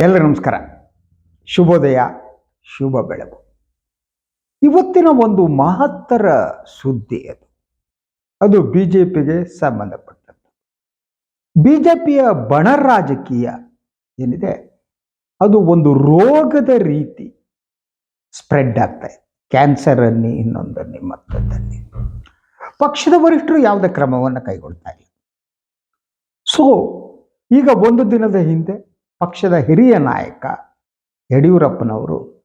ಎಲ್ಲರಿಗೂ ನಮಸ್ಕಾರ. ಶುಭೋದಯ, ಶುಭ ಬೆಳಗು. ಇವತ್ತಿನ ಒಂದು ಮಹತ್ತರ ಸುದ್ದಿ ಅದು. ಅದು ಬಿ ಜೆ ಪಿಗೆ ಸಂಬಂಧಪಟ್ಟದ್ದು. ಬಿ ಜೆ ಪಿಯ ಬಣ ರಾಜಕೀಯ ಏನಿದೆ, ಅದು ಒಂದು ರೋಗದ ರೀತಿ ಸ್ಪ್ರೆಡ್ ಆಗ್ತಾ ಇದೆ. ಕ್ಯಾನ್ಸರ್ ಅನ್ನಿ ಇನ್ನೊಂದನ್ನಿ ಮತ್ತೊಂದನ್ನಿ ಪಕ್ಷದ ವರಿಷ್ಠರು ಯಾವುದೇ ಕ್ರಮವನ್ನು ಕೈಗೊಳ್ತಾ ಇಲ್ಲ. ಸೊ ಈಗ ಒಂದು ದಿನದ ಹಿಂದೆ ಪಕ್ಷದ ಹಿರಿಯ ನಾಯಕ ಯಡಿಯೂರಪ್ಪನವರು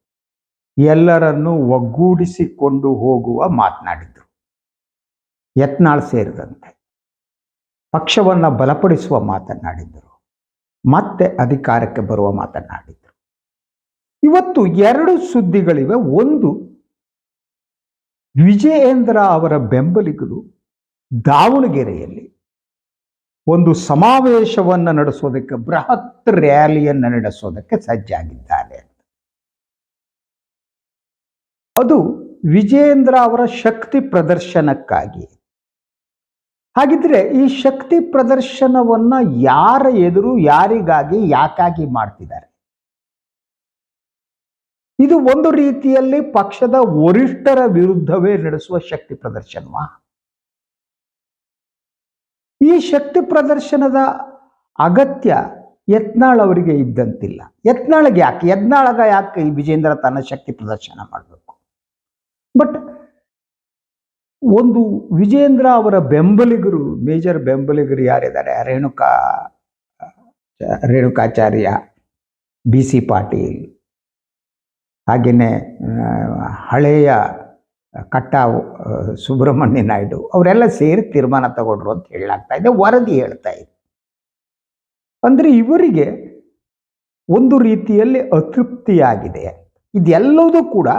ಎಲ್ಲರನ್ನು ಒಗ್ಗೂಡಿಸಿಕೊಂಡು ಹೋಗುವ ಮಾತನಾಡಿದರು. ಯತ್ನಾಳ್ ಸೇರಿದಂತೆ ಪಕ್ಷವನ್ನು ಬಲಪಡಿಸುವ ಮಾತನಾಡಿದರು. ಮತ್ತೆ ಅಧಿಕಾರಕ್ಕೆ ಬರುವ ಮಾತನಾಡಿದರು. ಇವತ್ತು ಎರಡು ಸುದ್ದಿಗಳಿವೆ. ಒಂದು ವಿಜಯೇಂದ್ರ ಅವರ ಬೆಂಬಲಿಗರು ದಾವಣಗೆರೆಯಲ್ಲಿ ಒಂದು ಸಮಾವೇಶವನ್ನು ನಡೆಸೋದಕ್ಕೆ, ಬೃಹತ್ ರ್ಯಾಲಿಯನ್ನು ನಡೆಸೋದಕ್ಕೆ ಸಜ್ಜಾಗಿದ್ದಾರೆ ಅದು ವಿಜೇಂದ್ರ ಅವರ ಶಕ್ತಿ ಪ್ರದರ್ಶನಕ್ಕಾಗಿ. ಹಾಗಿದ್ರೆ ಈ ಶಕ್ತಿ ಪ್ರದರ್ಶನವನ್ನ ಯಾರ ಎದುರು, ಯಾರಿಗಾಗಿ, ಯಾಕಾಗಿ ಮಾಡ್ತಿದ್ದಾರೆ? ಇದು ಒಂದು ರೀತಿಯಲ್ಲಿ ಪಕ್ಷದ ವರಿಷ್ಠರ ವಿರುದ್ಧವೇ ನಡೆಸುವ ಶಕ್ತಿ ಪ್ರದರ್ಶನವಾ? ಈ ಶಕ್ತಿ ಪ್ರದರ್ಶನದ ಅಗತ್ಯ ಯತ್ನಾಳ್ ಅವರಿಗೆ ಇದ್ದಂತಿಲ್ಲ. ಯತ್ನಾಳಗೆ ಯಾಕೆ? ಯತ್ನಾಳಗ ಯಾಕೆ ಈ ವಿಜೇಂದ್ರ ತನ್ನ ಶಕ್ತಿ ಪ್ರದರ್ಶನ ಮಾಡಬೇಕು? ಬಟ್ ಒಂದು ವಿಜೇಂದ್ರ ಅವರ ಬೆಂಬಲಿಗರು, ಮೇಜರ್ ಬೆಂಬಲಿಗರು ಯಾರಿದ್ದಾರೆ? ರೇಣುಕಾ, ರೇಣುಕಾಚಾರ್ಯ, ಬಿ ಸಿ ಪಾಟೀಲ್ ಹಾಗೆಯೇ ಹಳೆಯ ಕಟ್ಟಾವು ಸುಬ್ರಹ್ಮಣ್ಯ ನಾಯ್ಡು, ಅವರೆಲ್ಲ ಸೇರಿ ತೀರ್ಮಾನ ತಗೊಂಡ್ರು ಅಂತ ಹೇಳಲಾಗ್ತಾ ಇದೆ, ವರದಿ ಹೇಳ್ತಾ ಇದೆ. ಅಂದ್ರೆ ಇವರಿಗೆ ಒಂದು ರೀತಿಯಲ್ಲಿ ಅತೃಪ್ತಿಯಾಗಿದೆ. ಇದೆಲ್ಲವೂ ಕೂಡ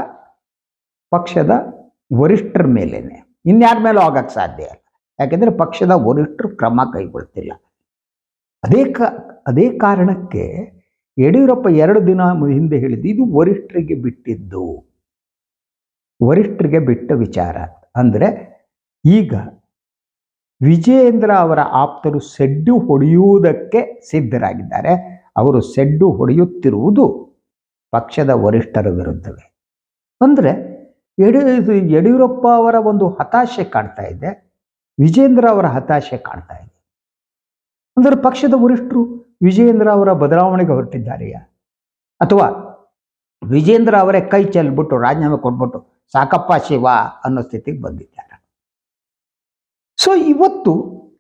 ಪಕ್ಷದ ವರಿಷ್ಠರ ಮೇಲೇನೆ. ಇನ್ಯಾರ ಮೇಲೂ ಆಗಕ್ಕೆ ಸಾಧ್ಯ ಇಲ್ಲ. ಯಾಕೆಂದರೆ ಪಕ್ಷದ ವರಿಷ್ಠರು ಕ್ರಮ ಕೈಗೊಳ್ತಿಲ್ಲ. ಅದೇ ಕ, ಅದೇ ಕಾರಣಕ್ಕೆ ಯಡಿಯೂರಪ್ಪ ಎರಡು ದಿನ ಹಿಂದೆ ಹೇಳಿದ್ದು, ಇದು ವರಿಷ್ಠರಿಗೆ ಬಿಟ್ಟಿದ್ದು. ವರಿಷ್ಠರಿಗೆ ಬಿಟ್ಟ ವಿಚಾರ. ಅಂದರೆ ಈಗ ವಿಜಯೇಂದ್ರ ಅವರ ಆಪ್ತರು ಸೆಡ್ಡು ಹೊಡೆಯುವುದಕ್ಕೆ ಸಿದ್ಧರಾಗಿದ್ದಾರೆ. ಅವರು ಸೆಡ್ಡು ಹೊಡೆಯುತ್ತಿರುವುದು ಪಕ್ಷದ ವರಿಷ್ಠರ ವಿರುದ್ಧವೇ. ಅಂದರೆ ಯಡಿ, ಯಡಿಯೂರಪ್ಪ ಅವರ ಒಂದು ಹತಾಶೆ ಕಾಣ್ತಾ ಇದೆ. ವಿಜೇಂದ್ರ ಅವರ ಹತಾಶೆ ಕಾಣ್ತಾ ಇದೆ. ಅಂದರೆ ಪಕ್ಷದ ವರಿಷ್ಠರು ವಿಜೇಂದ್ರ ಅವರ ಬದಲಾವಣೆಗೆ ಹೊರಟಿದ್ದಾರೆಯಾ? ಅಥವಾ ವಿಜೇಂದ್ರ ಅವರೇ ಕೈ ಚೆಲ್ಬಿಟ್ಟು ರಾಜೀನಾಮೆ ಕೊಟ್ಬಿಟ್ಟು ಸಾಕಪ್ಪ ಶಿವ ಅನ್ನೋ ಸ್ಥಿತಿಗೆ ಬಂದಿದ್ದಾರೆ. ಸೊ ಇವತ್ತು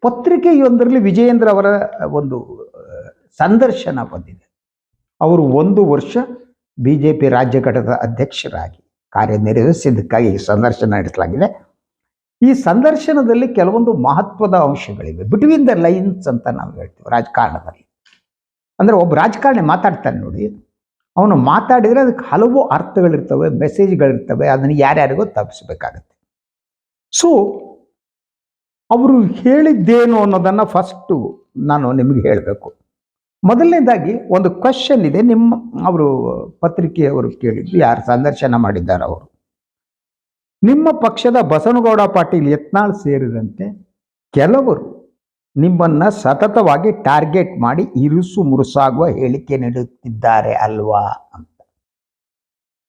ಪತ್ರಿಕೆಯೊಂದರಲ್ಲಿ ವಿಜಯೇಂದ್ರ ಅವರ ಒಂದು ಸಂದರ್ಶನ ಬಂದಿದೆ. ಅವರು ಒಂದು ವರ್ಷ ಬಿ ಜೆ ಪಿ ರಾಜ್ಯ ಘಟಕದ ಅಧ್ಯಕ್ಷರಾಗಿ ಕಾರ್ಯನಿರ್ವಹಿಸಿದ್ದಕ್ಕಾಗಿ ಈ ಸಂದರ್ಶನ ನಡೆಸಲಾಗಿದೆ. ಈ ಸಂದರ್ಶನದಲ್ಲಿ ಕೆಲವೊಂದು ಮಹತ್ವದ ಅಂಶಗಳಿವೆ. ಬಿಟ್ವೀನ್ ದ ಲೈನ್ಸ್ ಅಂತ ನಾವು ಹೇಳ್ತೀವಿ ರಾಜಕಾರಣದಲ್ಲಿ. ಅಂದರೆ ಒಬ್ಬ ರಾಜಕಾರಣಿ ಮಾತಾಡ್ತಾನೆ ನೋಡಿ. ಅವನು ಮಾತಾಡಿದರೆ ಅದಕ್ಕೆ ಹಲವು ಅರ್ಥಗಳಿರ್ತವೆ ಮೆಸೇಜ್ಗಳಿರ್ತವೆ ಅದನ್ನು ಯಾರ್ಯಾರಿಗೋ ತಪ್ಪಿಸ್ಬೇಕಾಗತ್ತೆ. ಸೊ ಅವರು ಹೇಳಿದ್ದೇನು ಅನ್ನೋದನ್ನು ಫಸ್ಟು ನಾನು ನಿಮಗೆ ಹೇಳಬೇಕು. ಮೊದಲನೇದಾಗಿ ಒಂದು ಕ್ವಶನ್ ಇದೆ, ನಿಮ್ಮ, ಅವರು ಪತ್ರಿಕೆಯವರು ಕೇಳಿದ್ದು, ಯಾರು ಸಂದರ್ಶನ ಮಾಡಿದ್ದಾರೆ ಅವರು. ನಿಮ್ಮ ಪಕ್ಷದ ಬಸನಗೌಡ ಪಾಟೀಲ್ ಯತ್ನಾಳ್ ಸೇರಿದಂತೆ ಕೆಲವರು ನಿಮ್ಮನ್ನ ಸತತವಾಗಿ ಟಾರ್ಗೆಟ್ ಮಾಡಿ ಇರುಸು ಮುರುಸಾಗುವ ಹೇಳಿಕೆ ನೀಡುತ್ತಿದ್ದಾರೆ ಅಲ್ವಾ ಅಂತ.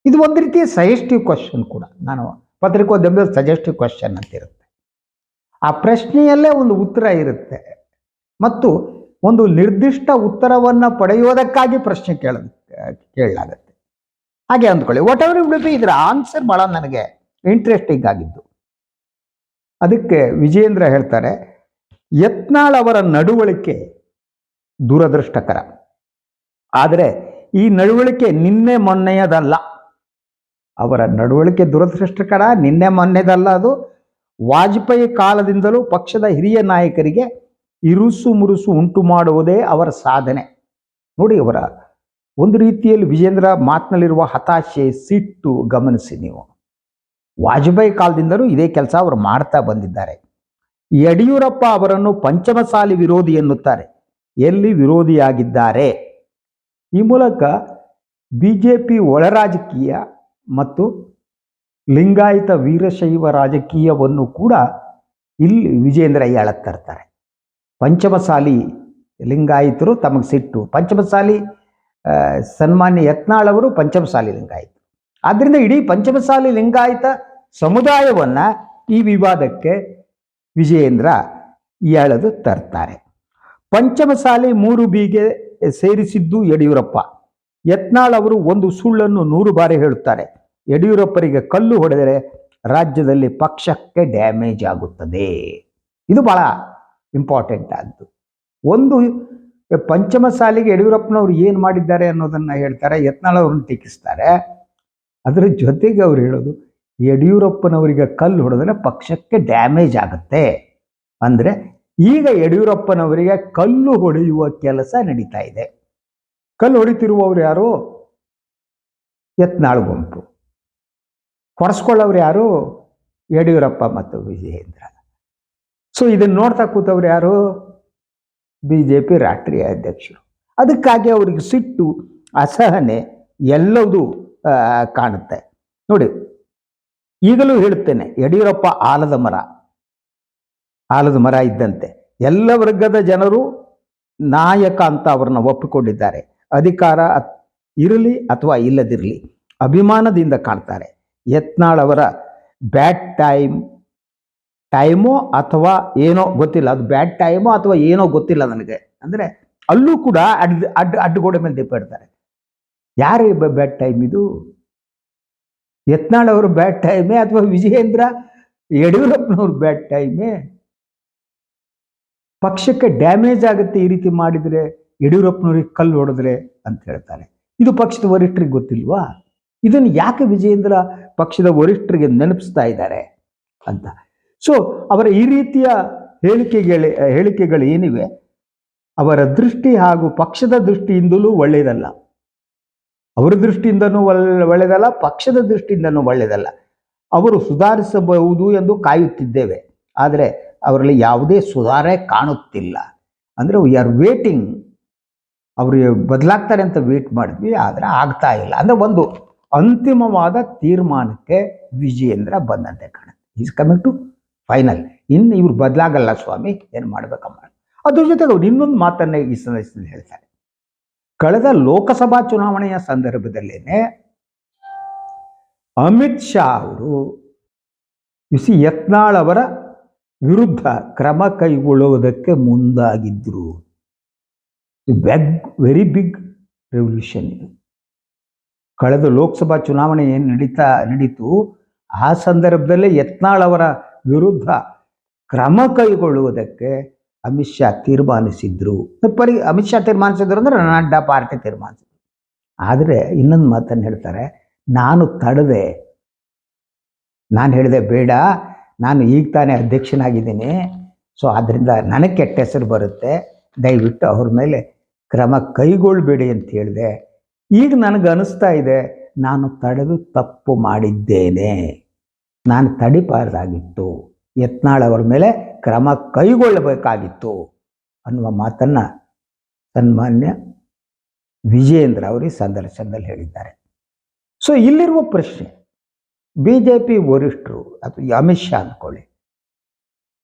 ಇದು ಒಂದು ರೀತಿಯ ಸಜೆಸ್ಟಿವ್ ಕ್ವಶನ್ ಕೂಡ. ನಾನು ಪತ್ರಿಕೋದ್ಯಮದ ಸಜೆಸ್ಟಿವ್ ಕ್ವಶನ್ ಅಂತ ಇರುತ್ತೆ ಆ ಪ್ರಶ್ನೆಯಲ್ಲೇ ಒಂದು ಉತ್ತರ ಇರುತ್ತೆ. ಮತ್ತು ಒಂದು ನಿರ್ದಿಷ್ಟ ಉತ್ತರವನ್ನು ಪಡೆಯೋದಕ್ಕಾಗಿ ಪ್ರಶ್ನೆ ಕೇಳ ಕೇಳಲಾಗುತ್ತೆ. ಹಾಗೆ ಅಂದ್ಕೊಳ್ಳಿ. ವಾಟ್ ಎವರ್ ಬಿ ಇದರ ಆನ್ಸರ್ ಭಾಳ ನನಗೆ ಇಂಟ್ರೆಸ್ಟಿಂಗ್ ಆಗಿದ್ದು. ಅದಕ್ಕೆ ವಿಜೇಂದ್ರ ಹೇಳ್ತಾರೆ ಯತ್ನಾಳ್ ಅವರ ನಡವಳಿಕೆ ದುರದೃಷ್ಟಕರ. ಆದರೆ ಈ ನಡವಳಿಕೆ ನಿನ್ನೆ ಮೊನ್ನೆಯದಲ್ಲ. ಅವರ ನಡವಳಿಕೆ ದುರದೃಷ್ಟಕರ, ನಿನ್ನೆ ಮೊನ್ನೆದಲ್ಲ ಅದು. ವಾಜಪೇಯಿ ಕಾಲದಿಂದಲೂ ಪಕ್ಷದ ಹಿರಿಯ ನಾಯಕರಿಗೆ ಇರುಸು ಮುರುಸು ಉಂಟು ಮಾಡುವುದೇ ಅವರ ಸಾಧನೆ. ನೋಡಿ ಅವರ, ಒಂದು ರೀತಿಯಲ್ಲಿ ವಿಜೇಂದ್ರ ಮಾತಿನಲ್ಲಿರುವ ಹತಾಶೆ ಸಿಟ್ಟು ಗಮನಿಸಿ ನೀವು. ವಾಜಪೇಯಿ ಕಾಲದಿಂದಲೂ ಇದೇ ಕೆಲಸ ಅವರು ಮಾಡ್ತಾ ಬಂದಿದ್ದಾರೆ. ಯಡಿಯೂರಪ್ಪ ಅವರನ್ನು ಪಂಚಮಸಾಲಿ ವಿರೋಧಿ ಎನ್ನುತ್ತಾರೆ. ಎಲ್ಲಿ ವಿರೋಧಿಯಾಗಿದ್ದಾರೆ? ಈ ಮೂಲಕ ಬಿ ಜೆ ಪಿ ಒಳ ರಾಜಕೀಯ ಮತ್ತು ಲಿಂಗಾಯತ ವೀರಶೈವ ರಾಜಕೀಯವನ್ನು ಕೂಡ ಇಲ್ಲಿ ವಿಜೇಂದ್ರ ಹೇಳಕ್ ತರ್ತಾರೆ. ಪಂಚಮಸಾಲಿ ಲಿಂಗಾಯಿತರು ತಮಗೆ ಸಿಟ್ಟು. ಪಂಚಮಸಾಲಿ ಸನ್ಮಾನ್ಯ ಯತ್ನಾಳ್ ಅವರು ಪಂಚಮಸಾಲಿ ಲಿಂಗಾಯಿತ ಆದ್ದರಿಂದ ಇಡೀ ಪಂಚಮಸಾಲಿ ಲಿಂಗಾಯಿತ ಸಮುದಾಯವನ್ನ ಈ ವಿವಾದಕ್ಕೆ ವಿಜಯೇಂದ್ರ ಎಳೆದು ತರ್ತಾರೆ. ಪಂಚಮಸಾಲೆ ಮೂರು ಬಿಗೆ ಸೇರಿಸಿದ್ದು ಯಡಿಯೂರಪ್ಪ. ಯತ್ನಾಳ್ ಅವರು ಒಂದು ಸುಳ್ಳನ್ನು ನೂರು ಬಾರಿ ಹೇಳುತ್ತಾರೆ. ಯಡಿಯೂರಪ್ಪರಿಗೆ ಕಲ್ಲು ಹೊಡೆದರೆ ರಾಜ್ಯದಲ್ಲಿ ಪಕ್ಷಕ್ಕೆ ಡ್ಯಾಮೇಜ್ ಆಗುತ್ತದೆ. ಇದು ಬಹಳ ಇಂಪಾರ್ಟೆಂಟ್ ಆದ್ದು. ಒಂದು ಪಂಚಮಸಾಲಿಗೆ ಯಡಿಯೂರಪ್ಪನವ್ರು ಏನು ಮಾಡಿದ್ದಾರೆ ಅನ್ನೋದನ್ನು ಹೇಳ್ತಾರೆ, ಯತ್ನಾಳ್ ಅವ್ರನ್ನ ಟೀಕಿಸ್ತಾರೆ. ಅದರ ಜೊತೆಗೆ ಅವ್ರು ಹೇಳೋದು ಯಡಿಯೂರಪ್ಪನವರಿಗೆ ಕಲ್ಲು ಹೊಡೆದ್ರೆ ಪಕ್ಷಕ್ಕೆ ಡ್ಯಾಮೇಜ್ ಆಗುತ್ತೆ. ಅಂದರೆ ಈಗ ಯಡಿಯೂರಪ್ಪನವರಿಗೆ ಕಲ್ಲು ಹೊಡೆಯುವ ಕೆಲಸ ನಡೀತಾ ಇದೆ. ಕಲ್ಲು ಹೊಡಿತಿರುವವರು ಯಾರು? ಯತ್ನಾಳ್ ಗುಂಪು. ಹೊಡೆಸ್ಕೊಳ್ಳೋರು ಯಾರು? ಯಡಿಯೂರಪ್ಪ ಮತ್ತು ವಿಜಯೇಂದ್ರ. ಸೊ ಇದನ್ನು ನೋಡ್ತಾ ಕೂತವ್ರು ಯಾರು? ಬಿ ಜೆ ಪಿ ರಾಷ್ಟ್ರೀಯ ಅಧ್ಯಕ್ಷರು. ಅದಕ್ಕಾಗಿ ಅವ್ರಿಗೆ ಸಿಟ್ಟು, ಅಸಹನೆ ಎಲ್ಲವೂ ಕಾಣುತ್ತೆ. ನೋಡಿ ಈಗಲೂ ಹೇಳುತ್ತೇನೆ, ಯಡಿಯೂರಪ್ಪ ಆಲದ ಮರ. ಆಲದ ಮರ ಇದ್ದಂತೆ. ಎಲ್ಲ ವರ್ಗದ ಜನರು ನಾಯಕ ಅಂತ ಅವ್ರನ್ನ ಒಪ್ಪಿಕೊಂಡಿದ್ದಾರೆ. ಅಧಿಕಾರ ಇರಲಿ ಅಥವಾ ಇಲ್ಲದಿರಲಿ, ಅಭಿಮಾನದಿಂದ ಕಾಣ್ತಾರೆ. ಯತ್ನಾಳ್ ಅವರ ಬ್ಯಾಡ್ ಟೈಮ್, ಟೈಮೋ ಅಥವಾ ಏನೋ ಗೊತ್ತಿಲ್ಲ. ಅದು ಬ್ಯಾಡ್ ಟೈಮೋ ಅಥವಾ ಏನೋ ಗೊತ್ತಿಲ್ಲ ನನಗೆ. ಅಂದರೆ ಅಲ್ಲೂ ಕೂಡ ಅಡ್ ಅಡ್ಡ, ಅಡ್ಡಗೋಡೆ ಮೇಲೆ ದೀಪ ಇಡ್ತಾರೆ. ಯಾರೇ ಬ್ಯಾಡ್ ಟೈಮ್ ಇದು? ಯತ್ನಾಳ್ ಅವರು ಬ್ಯಾಡ್ ಟೈಮೇ ಅಥವಾ ವಿಜಯೇಂದ್ರ ಯಡಿಯೂರಪ್ಪನವ್ರು ಬ್ಯಾಡ್ ಟೈಮೇ ಪಕ್ಷಕ್ಕೆ ಡ್ಯಾಮೇಜ್ ಆಗುತ್ತೆ ಈ ರೀತಿ ಮಾಡಿದರೆ ಯಡಿಯೂರಪ್ಪನವ್ರಿಗೆ ಕಲ್ಲು ಹೊಡೆದ್ರೆ ಅಂತ ಹೇಳ್ತಾರೆ. ಇದು ಪಕ್ಷದ ವರಿಷ್ಠರಿಗೆ ಗೊತ್ತಿಲ್ವಾ? ಇದನ್ನು ಯಾಕೆ ವಿಜಯೇಂದ್ರ ಪಕ್ಷದ ವರಿಷ್ಠರಿಗೆ ನೆನಪಿಸ್ತಾ ಇದ್ದಾರೆ ಅಂತ. ಸೊ ಅವರ ಈ ರೀತಿಯ ಹೇಳಿಕೆಗಳ, ಹೇಳಿಕೆಗಳು ಏನಿವೆ? ಅವರ ದೃಷ್ಟಿ ಹಾಗೂ ಪಕ್ಷದ ದೃಷ್ಟಿಯಿಂದಲೂ ಒಳ್ಳೆಯದಲ್ಲ. ಅವರ ದೃಷ್ಟಿಯಿಂದನೂ ಒಳ್ಳೆ ಒಳ್ಳೆಯದಲ್ಲ ಪಕ್ಷದ ದೃಷ್ಟಿಯಿಂದನೂ ಒಳ್ಳೆಯದಲ್ಲ ಅವರು ಸುಧಾರಿಸಬಹುದು ಎಂದು ಕಾಯುತ್ತಿದ್ದೇವೆ. ಆದರೆ ಅವರಲ್ಲಿ ಯಾವುದೇ ಸುಧಾರಣೆ ಕಾಣುತ್ತಿಲ್ಲ. ಅಂದರೆ ವಿ ಆರ್ ವೇಟಿಂಗ್ ಅವರು ಬದಲಾಗ್ತಾರೆ ಅಂತ ವೇಟ್ ಮಾಡಿದ್ವಿ, ಆದರೆ ಆಗ್ತಾ ಇಲ್ಲ. ಅಂದರೆ ಒಂದು ಅಂತಿಮವಾದ ತೀರ್ಮಾನಕ್ಕೆ ವಿಜಯೇಂದ್ರ ಬಂದಂತೆ ಕಾಣುತ್ತೆ. ಈಸ್ ಕಮಿಂಗ್ ಟು ಫೈನಲ್ ಇನ್ನು ಇವ್ರು ಬದಲಾಗಲ್ಲ ಸ್ವಾಮಿ, ಏನು ಮಾಡಬೇಕಮ್ಮ? ಅದ್ರ ಜೊತೆಗೆ ಅವ್ರು ಇನ್ನೊಂದು ಮಾತನ್ನ ಈ ಸಂದರ್ಭದಲ್ಲಿ ಹೇಳ್ತಾರೆ. ಕಳೆದ ಲೋಕಸಭಾ ಚುನಾವಣೆಯ ಸಂದರ್ಭದಲ್ಲೇನೆ ಅಮಿತ್ ಶಾ ಅವರು ಸಿ ಯತ್ನಾಳ್ ಅವರ ವಿರುದ್ಧ ಕ್ರಮ ಕೈಗೊಳ್ಳುವುದಕ್ಕೆ ಮುಂದಾಗಿದ್ದರು ಬೆಗ್ ವೆರಿ ಬಿಗ್ ರೆವಲ್ಯೂಷನ್ ಇದು. ಕಳೆದ ಲೋಕಸಭಾ ಚುನಾವಣೆ ಏನು ನಡೀತಾ, ನಡೀತು, ಆ ಸಂದರ್ಭದಲ್ಲೇ ಯತ್ನಾಳ್ ಅವರ ವಿರುದ್ಧ ಕ್ರಮ ಕೈಗೊಳ್ಳುವುದಕ್ಕೆ ಅಮಿತ್ ಶಾ ತೀರ್ಮಾನಿಸಿದ್ರು. ಪರಿ ಅಮಿತ್ ಶಾ ತೀರ್ಮಾನಿಸಿದ್ರು ಅಂದ್ರೆ ನಡ್ಡಾ ಪಾರ್ಟಿ ತೀರ್ಮಾನಿಸಿದ್ರು. ಆದರೆ ಇನ್ನೊಂದು ಮಾತನ್ನು ಹೇಳ್ತಾರೆ, ನಾನು ತಡೆದೆ, ನಾನು ಹೇಳಿದೆ ಬೇಡ, ನಾನು ಈಗ ತಾನೇ ಅಧ್ಯಕ್ಷನಾಗಿದ್ದೀನಿ, ಸೊ ಆದ್ದರಿಂದ ನನಗೆ ಕೆಟ್ಟ ಹೆಸರು ಬರುತ್ತೆ, ದಯವಿಟ್ಟು ಅವ್ರ ಮೇಲೆ ಕ್ರಮ ಕೈಗೊಳ್ಳಬೇಡಿ ಅಂತ ಹೇಳಿದೆ. ಈಗ ನನಗೆ ಅನಿಸ್ತಾ ಇದೆ, ನಾನು ತಡೆದು ತಪ್ಪು ಮಾಡಿದ್ದೇನೆ. ನಾನು ತಡಿಬಾರ್ದಾಗಿತ್ತು. ಯತ್ನಾಳ್ ಅವ್ರ ಮೇಲೆ ಕ್ರಮ ಕೈಗೊಳ್ಳಬೇಕಾಗಿತ್ತು ಅನ್ನುವ ಮಾತನ್ನು ಸನ್ಮಾನ್ಯ ವಿಜಯೇಂದ್ರ ಅವರು ಈ ಸಂದರ್ಶನದಲ್ಲಿ ಹೇಳಿದ್ದಾರೆ. ಸೊ ಇಲ್ಲಿರುವ ಪ್ರಶ್ನೆ ಬಿ ಜೆ ಪಿ ವರಿಷ್ಠರು ಅಥವಾ ಅಮಿತ್ ಶಾ ಅಂದ್ಕೊಳ್ಳಿ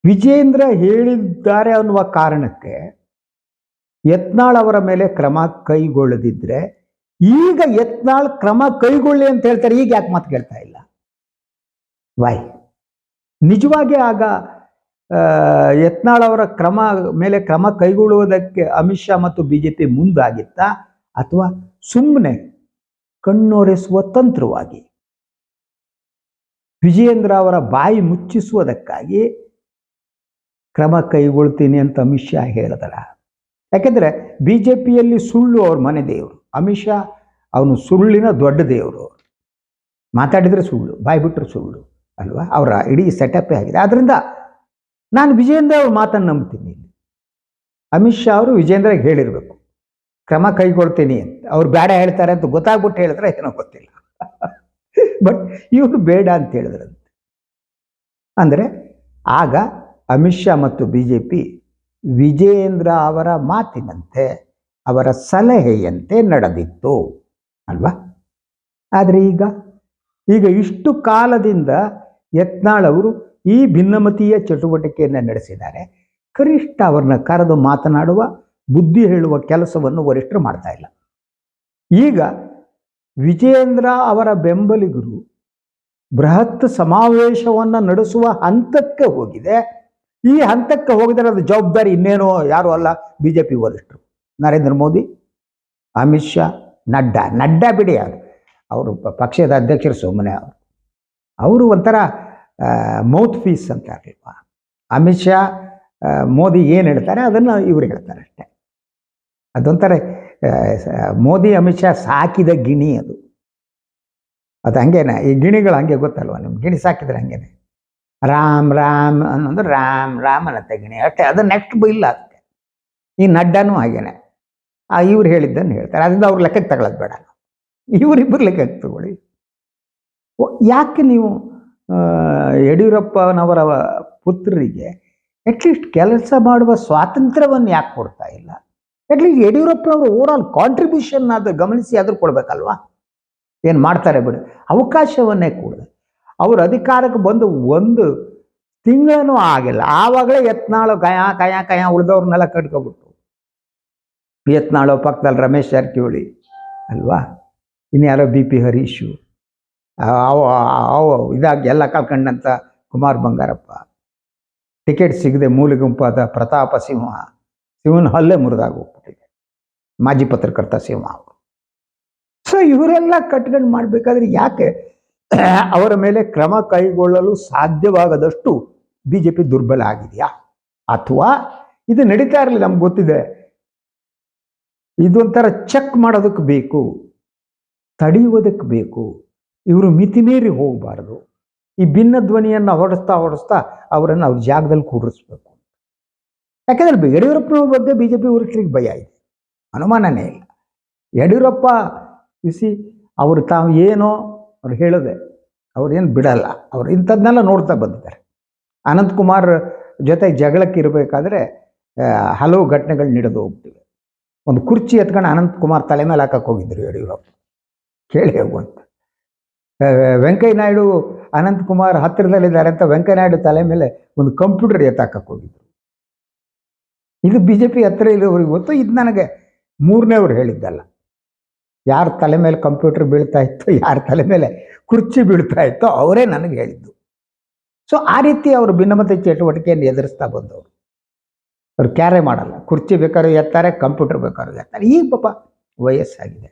ವಿಜೇಂದ್ರ ಹೇಳಿದ್ದಾರೆ ಅನ್ನುವ ಕಾರಣಕ್ಕೆ ಯತ್ನಾಳ್ ಅವರ ಮೇಲೆ ಕ್ರಮ ಕೈಗೊಳ್ಳದಿದ್ರೆ ಈಗ ಯತ್ನಾಳ್ ಕ್ರಮ ಕೈಗೊಳ್ಳಿ ಅಂತ ಹೇಳ್ತಾರೆ, ಈಗ ಯಾಕೆ ಮಾತು ಕೇಳ್ತಾ ಇಲ್ಲ? ವೈ ನಿಜವಾಗಿ ಆಗ ಯತ್ನಾಳ್ ಅವರ ಕ್ರಮ ಮೇಲೆ ಕ್ರಮ ಕೈಗೊಳ್ಳುವುದಕ್ಕೆ ಅಮಿತ್ ಶಾ ಮತ್ತು ಬಿಜೆಪಿ ಮುಂದಾಗಿತ್ತಾ ಅಥವಾ ಸುಮ್ಮನೆ ಕಣ್ಣೊರೆಸುವ ತಂತ್ರವಾಗಿ ವಿಜಯೇಂದ್ರ ಅವರ ಬಾಯಿ ಮುಚ್ಚಿಸುವುದಕ್ಕಾಗಿ ಕ್ರಮ ಕೈಗೊಳ್ತೀನಿ ಅಂತ ಅಮಿತ್ ಶಾ ಹೇಳಿದಳ ಯಾಕೆಂದ್ರೆ ಬಿ ಸುಳ್ಳು ಅವ್ರ ಮನೆ ದೇವರು. ಅಮಿತ್ ಶಾ ಅವನು ಸುಳ್ಳಿನ ದೊಡ್ಡ ದೇವರು. ಮಾತಾಡಿದ್ರೆ ಸುಳ್ಳು, ಬಾಯಿ ಬಿಟ್ಟರೆ ಸುಳ್ಳು ಅಲ್ವಾ? ಅವರ ಇಡೀ ಸೆಟಪ್ಪೇ ಆಗಿದೆ ಆದ್ರಿಂದ ನಾನು ವಿಜೇಂದ್ರ ಅವ್ರ ಮಾತನ್ನು ನಂಬ್ತೀನಿ ಅಮಿತ್ ಶಾ ಅವರು ವಿಜೇಂದ್ರಗೆ ಹೇಳಿರ್ಬೇಕು. ಕ್ರಮ ಕೈಗೊಳ್ತೀನಿ ಅಂತ. ಅವ್ರು ಬೇಡ ಹೇಳ್ತಾರೆ ಅಂತ ಗೊತ್ತಾಗ್ಬಿಟ್ಟು ಹೇಳಿದ್ರೆ ಏನೋ ಗೊತ್ತಿಲ್ಲ. ಬಟ್ ಇವರು ಬೇಡ ಅಂತ ಹೇಳಿದ್ರಂತೆ. ಅಂದರೆ ಆಗ ಅಮಿತ್ ಶಾ ಮತ್ತು ಬಿ ಜೆ ಪಿ ವಿಜೇಂದ್ರ ಅವರ ಮಾತಿನಂತೆ, ಅವರ ಸಲಹೆಯಂತೆ ನಡೆದಿತ್ತು. ಅಲ್ವಾ? ಆದರೆ ಈಗ ಈಗ ಇಷ್ಟು ಕಾಲದಿಂದ ಯತ್ನಾಳ್ ಅವರು ಈ ಭಿನ್ನಮತೀಯ ಚಟುವಟಿಕೆಯನ್ನು ನಡೆಸಿದ್ದಾರೆ. ಕನಿಷ್ಠ ಅವರನ್ನ ಕರೆದು ಮಾತನಾಡುವ, ಬುದ್ಧಿ ಹೇಳುವ ಕೆಲಸವನ್ನು ವರಿಷ್ಠರು ಮಾಡ್ತಾ ಇಲ್ಲ. ಈಗ ವಿಜೇಂದ್ರ ಅವರ ಬೆಂಬಲಿಗರು ಬೃಹತ್ ಸಮಾವೇಶವನ್ನು ನಡೆಸುವ ಹಂತಕ್ಕೆ ಹೋಗಿದೆ. ಈ ಹಂತಕ್ಕೆ ಹೋಗಿದರೆ ಅದು ಜವಾಬ್ದಾರಿ ಇನ್ನೇನೋ ಯಾರು ಅಲ್ಲ ಬಿ ಜೆ ಪಿ ವರಿಷ್ಠರು. ನರೇಂದ್ರ ಮೋದಿ, ಅಮಿತ್ ಶಾ, ನಡ್ಡಾ ನಡ್ಡಾ ಬಿಡಿ ಅವರು ಅವರು ಪಕ್ಷದ ಅಧ್ಯಕ್ಷರು ಸುಮ್ಮನೆ ಅವರು. ಅವರು ಒಂಥರ ಮೌತ್ ಪೀಸ್ ಅಂತ ಇರಲಿಲ್ವಾ ಅಮಿತ್ ಶಾ ಮೋದಿ ಏನು ಹೇಳ್ತಾರೆ ಅದನ್ನು ಇವ್ರು ಹೇಳ್ತಾರೆ ಅಷ್ಟೇ. ಅದೊಂಥರ ಮೋದಿ, ಅಮಿತ್ ಶಾ ಸಾಕಿದ ಗಿಣಿ ಅದು. ಅದು ಹಂಗೇನೆ, ಈ ಗಿಣಿಗಳು ಹಂಗೆ ಗೊತ್ತಲ್ವ ನಿಮ್ಮ ಗಿಣಿ ಸಾಕಿದ್ರೆ ಹಂಗೇನೆ. ರಾಮ್ ರಾಮ್ ಅನ್ನೋದು ರಾಮ್ ರಾಮ್ ಅನ್ನತ್ತೆ ಗಿಣಿ. ಅಷ್ಟೇ, ಅದು ನೆಕ್ಸ್ಟ್ ಇಲ್ಲ ಅದಕ್ಕೆ ಈ ನಡ್ಡನೂ ಹಾಗೇನೆ. ಆ, ಇವ್ರು ಹೇಳಿದ್ದನ್ನು ಹೇಳ್ತಾರೆ. ಅದರಿಂದ ಅವ್ರ ಲೆಕ್ಕಕ್ಕೆ ತಗೊಳ್ಳೋದು ಬೇಡ. ಇವರಿಬ್ಬರು ಲೆಕ್ಕಕ್ಕೆ ತಗೊಳ್ಳಿ. ಯಾಕೆ ನೀವು ಯಡಿಯೂರಪ್ಪನವರ ಪುತ್ರರಿಗೆ ಅಟ್ಲೀಸ್ಟ್ ಕೆಲಸ ಮಾಡುವ ಸ್ವಾತಂತ್ರ್ಯವನ್ನು ಯಾಕೆ ಕೊಡ್ತಾ ಇಲ್ಲ? ಅಟ್ಲೀಸ್ಟ್ ಯಡಿಯೂರಪ್ಪನವರು ಓವರ್ ಕಾಂಟ್ರಿಬ್ಯೂಷನ್ ಅದು ಗಮನಿಸಿ ಆದರೂ ಕೊಡಬೇಕಲ್ವಾ? ಏನು ಮಾಡ್ತಾರೆ ಬಿಡು, ಅವಕಾಶವನ್ನೇ ಕೂಡ ಅವರು ಅಧಿಕಾರಕ್ಕೆ ಬಂದು ಒಂದು ತಿಂಗಳೂ ಆಗಿಲ್ಲ, ಆವಾಗಲೇ ಯತ್ನಾಳು ಕಯ ಕಯ ಕಯ ಉಳಿದವ್ರನ್ನೆಲ್ಲ ಕಟ್ಕೊಬಿಟ್ಟು ಯತ್ನಾಳು ಪಕ್ಕದಲ್ಲಿ ರಮೇಶ್ ಜಾರಕಿಹೊಳಿ, ಅಲ್ವಾ? ಇನ್ಯಾರೋ ಬಿ ಪಿ ಹರೀಶು. ಅವ ಅವ ಇದಾಗಿ ಎಲ್ಲ ಕಳ್ಕೊಂಡಂಥ ಕುಮಾರ್ ಬಂಗಾರಪ್ಪ. ಟಿಕೆಟ್ ಸಿಗದೆ ಮೂಲಗುಂಪಾದ ಪ್ರತಾಪ ಸಿಂಹ. ಸಿಂಹನ ಹಲ್ಲೆ ಮುರಿದಾಗೋಗ್ಬಿಟ್ಟಿದೆ ಮಾಜಿ ಪತ್ರಕರ್ತ ಸಿಂಹ ಅವರು. ಸೊ ಇವರೆಲ್ಲ ಕಟ್ಕೊಂಡು ಮಾಡಬೇಕಾದ್ರೆ ಯಾಕೆ ಅವರ ಮೇಲೆ ಕ್ರಮ ಕೈಗೊಳ್ಳಲು ಸಾಧ್ಯವಾಗದಷ್ಟು ಬಿ ಜೆ ಪಿ ದುರ್ಬಲ ಆಗಿದೆಯಾ? ಅಥವಾ ಇದು ನಡೀತಾ ಇರಲಿ ನಮ್ಗೆ ಗೊತ್ತಿದೆ. ಇದೊಂಥರ ಚೆಕ್ ಮಾಡೋದಕ್ಕೆ ಬೇಕು. ತಡೆಯುವುದಕ್ಕೆ ಬೇಕು. ಇವರು ಮಿತಿಮೀರಿ ಹೋಗಬಾರ್ದು. ಈ ಭಿನ್ನ ಧ್ವನಿಯನ್ನು ಹೊರಡಿಸ್ತಾ ಹೊಡೆಸ್ತಾ ಅವರನ್ನು ಅವ್ರ ಜಾಗದಲ್ಲಿ ಕೂರಿಸ್ಬೇಕು. ಯಾಕಂದ್ರೆ ಯಡಿಯೂರಪ್ಪನ ಯಡಿಯೂರಪ್ಪನವ್ರ ಬಗ್ಗೆ ಬಿ ಜೆ ಪಿ ವರಿಷ್ಠರಿಗೆ ಭಯ ಇದೆ. ಅನುಮಾನನೇ ಇಲ್ಲ. ಯಡಿಯೂರಪ್ಪ ಬಿಸಿ ಅವರು ತಾವು ಏನೋ ಅವ್ರು ಹೇಳಿದೆ ಅವ್ರೇನು ಬಿಡಲ್ಲ. ಅವ್ರು ಇಂಥದ್ದನ್ನೆಲ್ಲ ನೋಡ್ತಾ ಬಂದಿದ್ದಾರೆ. ಅನಂತಕುಮಾರ್ ಜೊತೆ ಜಗಳಕ್ಕೆ ಇರಬೇಕಾದ್ರೆ ಹಲವು ಘಟನೆಗಳು ನಡೆದು ಹೋಗ್ತಿವೆ. ಒಂದು ಕುರ್ಚಿ ಎತ್ಕೊಂಡು ಅನಂತಕುಮಾರ್ ತಲೆ ಮೇಲೆ ಹಾಕಕ್ಕೆ ಹೋಗಿದ್ರು ಯಡಿಯೂರಪ್ಪ. ಕೇಳಿ ಹೋಗುವಂತ. ವೆಂಕಯ್ಯ ನಾಯ್ಡು ಅನಂತಕುಮಾರ್ ಹತ್ತಿರದಲ್ಲಿದ್ದಾರೆ ಅಂತ ವೆಂಕಯ್ಯ ನಾಯ್ಡು ತಲೆ ಮೇಲೆ ಒಂದು ಕಂಪ್ಯೂಟರ್ ಎತ್ತಾಕಕ್ಕೆ ಹೋಗಿದ್ರು. ಇದು ಬಿ ಜೆ ಪಿ ಹತ್ತಿರ ಇರೋವ್ರಿಗೆ ಗೊತ್ತು, ಇದು ನನಗೆ ಮೂರನೇವ್ರು ಹೇಳಿದ್ದಲ್ಲ. ಯಾರ ತಲೆ ಮೇಲೆ ಕಂಪ್ಯೂಟರ್ ಬೀಳ್ತಾ ಇತ್ತು, ಯಾರ ತಲೆ ಮೇಲೆ ಕುರ್ಚಿ ಬೀಳ್ತಾ ಇತ್ತೋ, ಅವರೇ ನನಗೆ ಹೇಳಿದ್ದು. ಸೊ ಆ ರೀತಿ ಅವರು ಭಿನ್ನಮತ ಚಟುವಟಿಕೆಯನ್ನು ಎದುರಿಸ್ತಾ ಬಂದವರು. ಅವ್ರು ಕ್ಯಾರೆ ಮಾಡಲ್ಲ. ಕುರ್ಚಿ ಬೇಕಾದ್ರೂ ಎತ್ತಾರೆ, ಕಂಪ್ಯೂಟರ್ ಬೇಕಾದ್ರೂ ಎತ್ತಾರೆ. ಈಗ ಪಾಪ ವಯಸ್ಸಾಗಿದೆ.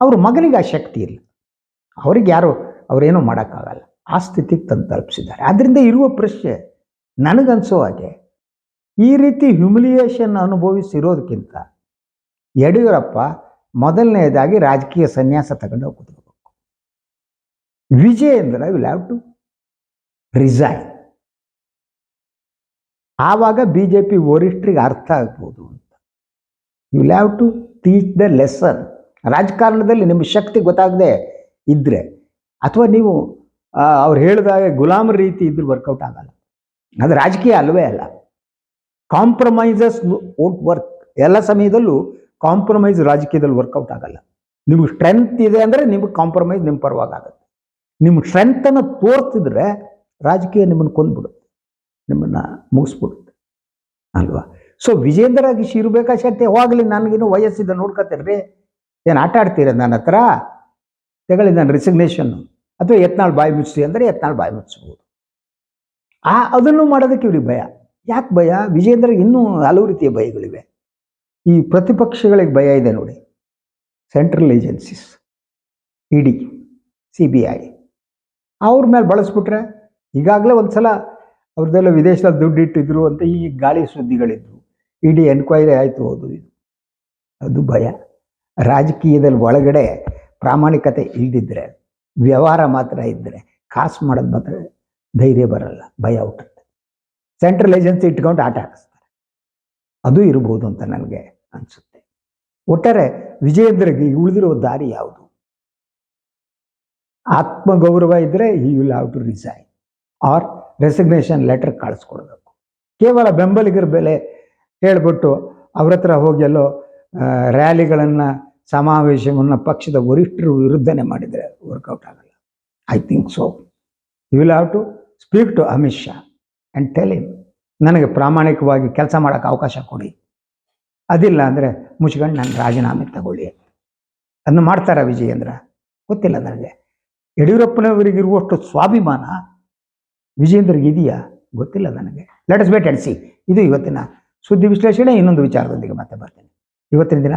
ಅವ್ರ ಮಗನಿಗೆ ಆ ಶಕ್ತಿ ಇಲ್ಲ. ಅವ್ರಿಗೆ ಯಾರು, ಅವರೇನು ಮಾಡೋಕ್ಕಾಗಲ್ಲ. ಆ ಸ್ಥಿತಿಗೆ ತಂದು ತಲುಪಿಸಿದ್ದಾರೆ. ಆದ್ದರಿಂದ ಇರುವ ಪ್ರಶ್ನೆ ನನಗನ್ಸೋ ಹಾಗೆ, ಈ ರೀತಿ ಹ್ಯುಮಿಲಿಯೇಷನ್ ಅನುಭವಿಸಿರೋದಕ್ಕಿಂತ ಯಡಿಯೂರಪ್ಪ ಮೊದಲನೇದಾಗಿ ರಾಜಕೀಯ ಸನ್ಯಾಸ ತಗೊಂಡು ಕೂತ್ಕೋಬೇಕು Vijayendra will have to resign ಆವಾಗ ಬಿ ಜೆ ಪಿ ವರಿಷ್ಠರಿಗೆ ಅರ್ಥ ಆಗ್ಬೋದು ಅಂತ. You will have to teach the lesson ರಾಜಕಾರಣದಲ್ಲಿ ನಿಮ್ಮ ಶಕ್ತಿ ಗೊತ್ತಾಗದೆ ಇದ್ದರೆ ಅಥವಾ ನೀವು ಅವ್ರು ಹೇಳಿದಾಗ ಗುಲಾಮ ರೀತಿ ಇದ್ರೆ ವರ್ಕೌಟ್ ಆಗಲ್ಲ. ಅದು ರಾಜಕೀಯ ಅಲ್ಲವೇ ಅಲ್ಲ. ಕಾಂಪ್ರಮೈಸಸ್ ಓಟ್ ವರ್ಕ್ ಎಲ್ಲ ಸಮಯದಲ್ಲೂ ಕಾಂಪ್ರಮೈಸ್ ರಾಜಕೀಯದಲ್ಲಿ ವರ್ಕೌಟ್ ಆಗಲ್ಲ. ನಿಮ್ಗೆ ಸ್ಟ್ರೆಂತ್ ಇದೆ ಅಂದರೆ ನಿಮಗೆ ಕಾಂಪ್ರಮೈಸ್ ನಿಮ್ಮ ಪರವಾಗಿ ಆಗುತ್ತೆ. ನಿಮ್ಮ ಸ್ಟ್ರೆಂತನ್ನು ತೋರ್ತಿದ್ರೆ ರಾಜಕೀಯ ನಿಮ್ಮನ್ನು ಕೊಂದ್ಬಿಡುತ್ತೆ. ನಿಮ್ಮನ್ನು ಮುಗಿಸ್ಬಿಡುತ್ತೆ. ಅಲ್ವಾ? ಸೊ ವಿಜೇಂದ್ರಾಗಿ ಇರಬೇಕಾ ಶಕ್ತಿ ಹೋಗಲಿ, ನನಗಿನ್ನೂ ವಯಸ್ಸಿದೆ ರೀ. ಏನು ಆಟ ಆಡ್ತೀರ ನನ್ನ ಹತ್ರ? ತಗೊಳ್ಳಿ ನಾನು ರಿಸಿಗ್ನೇಷನ್ನು ಅಥವಾ ಎತ್ನಾಳು ಬಾಯಿ ಮುಚ್ಚಿಸಿ ಅಂದರೆ ಎತ್ನಾಳು ಬಾಯಿ ಮುಚ್ಚಿಸ್ಬೋದು ಆ, ಅದನ್ನು ಮಾಡೋದಕ್ಕೆ ಇವ್ರಿಗೆ ಭಯ. ಯಾಕೆ ಭಯ? ವಿಜೇಂದ್ರ ಇನ್ನೂ ಹಲವು ರೀತಿಯ ಭಯಗಳಿವೆ. ಈ ಪ್ರತಿಪಕ್ಷಗಳಿಗೆ ಭಯ ಇದೆ ನೋಡಿ. Central agencies E D C B I ಅವ್ರ ಮೇಲೆ ಬಳಸ್ಬಿಟ್ರೆ ಈಗಾಗಲೇ ಒಂದು ಸಲ ಅವ್ರದ್ದೆಲ್ಲ ವಿದೇಶದಲ್ಲಿ ದುಡ್ಡು ಇಟ್ಟಿದ್ರು ಅಂತ ಈ ಗಾಳಿ ಸುದ್ದಿಗಳಿದ್ವು. ಇಡಿ ಎನ್ಕ್ವೈರಿ ಆಯಿತು ಅದು ಇದು. ಅದು ಭಯ. ರಾಜಕೀಯದಲ್ಲಿ ಒಳಗಡೆ ಪ್ರಾಮಾಣಿಕತೆ ಇಲ್ದಿದ್ರೆ, ವ್ಯವಹಾರ ಮಾತ್ರ ಇದ್ದರೆ ಕಾಸು ಮಾಡೋದು ಮಾತ್ರ ಧೈರ್ಯ ಬರಲ್ಲ, ಭಯ ಹುಟ್ಟುತ್ತೆ. ಸೆಂಟ್ರಲ್ ಏಜೆನ್ಸಿ ಇಟ್ಕೊಂಡು ಆಟ ಆಡಿಸ್ತಾರೆ. ಅದು ಇರಬಹುದು ಅಂತ ನನಗೆ ಅನಿಸುತ್ತೆ. ಒಟ್ಟಾರೆ ವಿಜಯೇಂದ್ರಗೆ ಉಳಿದಿರೋ ದಾರಿ ಯಾವುದು? ಆತ್ಮಗೌರವ ಇದ್ದರೆ ಈ will have to resign or resignation letter ಕಳಿಸ್ಕೊಡ್ಬೇಕು. ಕೇವಲ ಬೆಂಬಲಿಗರ ಬೆಲೆ ಹೇಳ್ಬಿಟ್ಟು ಅವ್ರ ಹತ್ರ ಹೋಗಿ ಎಲ್ಲೋ ರ್ಯಾಲಿಗಳನ್ನು ಸಮಾವೇಶವನ್ನು ಪಕ್ಷದ ವರಿಷ್ಠರು ವಿರುದ್ಧನೇ ಮಾಡಿದರೆ ವರ್ಕೌಟ್ ಆಗಲ್ಲ. I think so you will have to speak to Amit Shah and tell ನನಗೆ ಪ್ರಾಮಾಣಿಕವಾಗಿ ಕೆಲಸ ಮಾಡೋಕ್ಕೆ ಅವಕಾಶ ಕೊಡಿ. ಅದಿಲ್ಲ ಅಂದರೆ ಮುಚ್ಕೊಂಡು ನಾನು ರಾಜೀನಾಮೆ ತಗೊಳ್ಳಿ. ಅದನ್ನು ಮಾಡ್ತಾರ ವಿಜಯೇಂದ್ರ? ಗೊತ್ತಿಲ್ಲ ನನಗೆ. ಯಡಿಯೂರಪ್ಪನವರಿಗಿರುವಷ್ಟು ಸ್ವಾಭಿಮಾನ ವಿಜಯೇಂದ್ರಿಗೆ ಇದೆಯಾ? ಗೊತ್ತಿಲ್ಲ ನನಗೆ. ಲೆಟ್ ಅಸ್ ವೇಟ್ ಸಿ ಇದು ಇವತ್ತಿನ ಸುದ್ದಿ ವಿಶ್ಲೇಷಣೆ, ಇನ್ನೊಂದು ವಿಚಾರದೊಂದಿಗೆ ಮತ್ತೆ ಬರ್ತೀನಿ. ಇವತ್ತಿನ ದಿನ